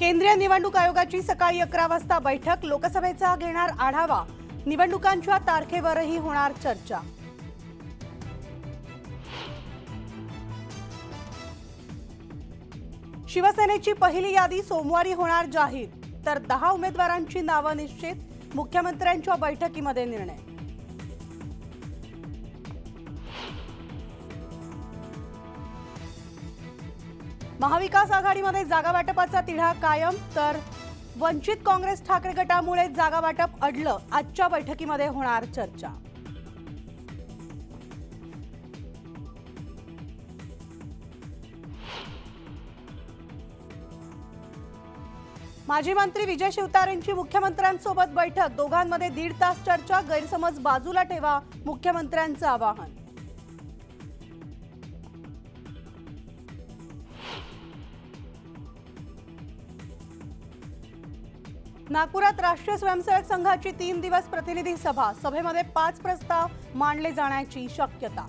केंद्रीय निवडणूक आयोगाची सकाळी अकरा वाजता बैठक. लोकसभेचा घेणार आढावा. निवडणुकांच्या तारखेवरही होणार चर्चा. शिवसेनेची पहिली यादी सोमवारी होणार जाहीर. तर दहा उमेदवारांची नावं निश्चित. मुख्यमंत्र्यांच्या बैठकीमध्ये निर्णय. महाविकास आघाडीमध्ये जागा वाटपाचा तिढा कायम तर वंचित काँग्रेस ठाकरे गटामुळे जागा वाटप अडलं. आजच्या बैठकीमध्ये होणार चर्चा. माजी मंत्री विजय शिवतारेंची मुख्यमंत्र्यांसोबत बैठक. दोघांमध्ये दीड तास चर्चा गैरसमज बाजूला ठेवा मुख्यमंत्र्यांचं आवाहन. नागपुरात राष्ट्रीय स्वयंसेवक संघाची तीन दिवस प्रतिनिधी सभा. सभेमध्ये पाच प्रस्ताव मांडले जाण्याची शक्यता.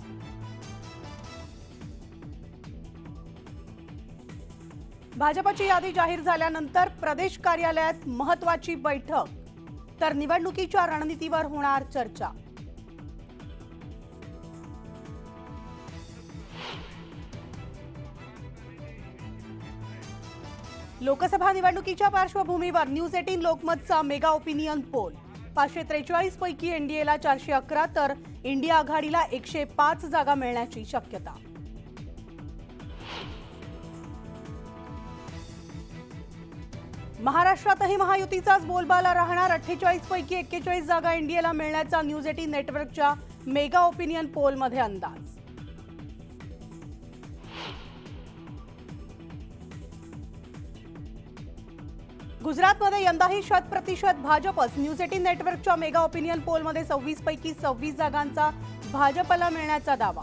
भाजपची यादी जाहीर झाल्यानंतर प्रदेश कार्यालयात महत्वाची बैठक. तर निवडणुकीच्या रणनीतीवर होणार चर्चा. लोकसभा निवडणुकीच्या पार्श्वभूमीवर न्यूज एटीन लोकमतचा मेगा ओपिनियन पोल. पाचशे त्रेचाळीस पैकी एनडीएला चारशे अकरा तर इंडिया आघाडीला एकशे पाच जागा मिळण्याची शक्यता. महाराष्ट्रातही महायुतीचाच बोलबाला राहणार. अठ्ठेचाळीस पैकी एक्केचाळीस जागा एनडीएला मिळण्याचा न्यूज एटीन नेटवर्कच्या मेगा ओपिनियन पोलमध्ये अंदाज. गुजरातमध्ये यंदाही शत प्रतिशत भाजपच न्यूज एटीन नेटवर्कच्या मेगा ओपिनियन पोलमध्ये सव्वीस पैकी सव्वीस जागांचा भाजपला मिळण्याचा दावा.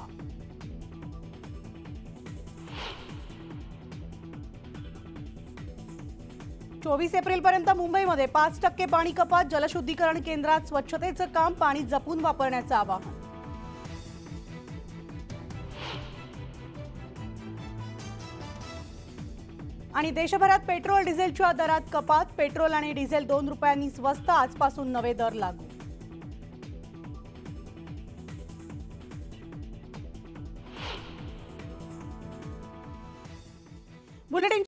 चोवीस एप्रिलपर्यंत मुंबईमध्ये पाच टक्के पाणी कपात जलशुद्धीकरण केंद्रात स्वच्छतेचं काम पाणी जपून वापरण्याचं आवाहन. आणि देशभरात पेट्रोल डिझेलच्या दरात कपात. पेट्रोल आणि डिझेल दोन रुपयांनी स्वस्त आजपासून नवे दर लागू. बुलेटिन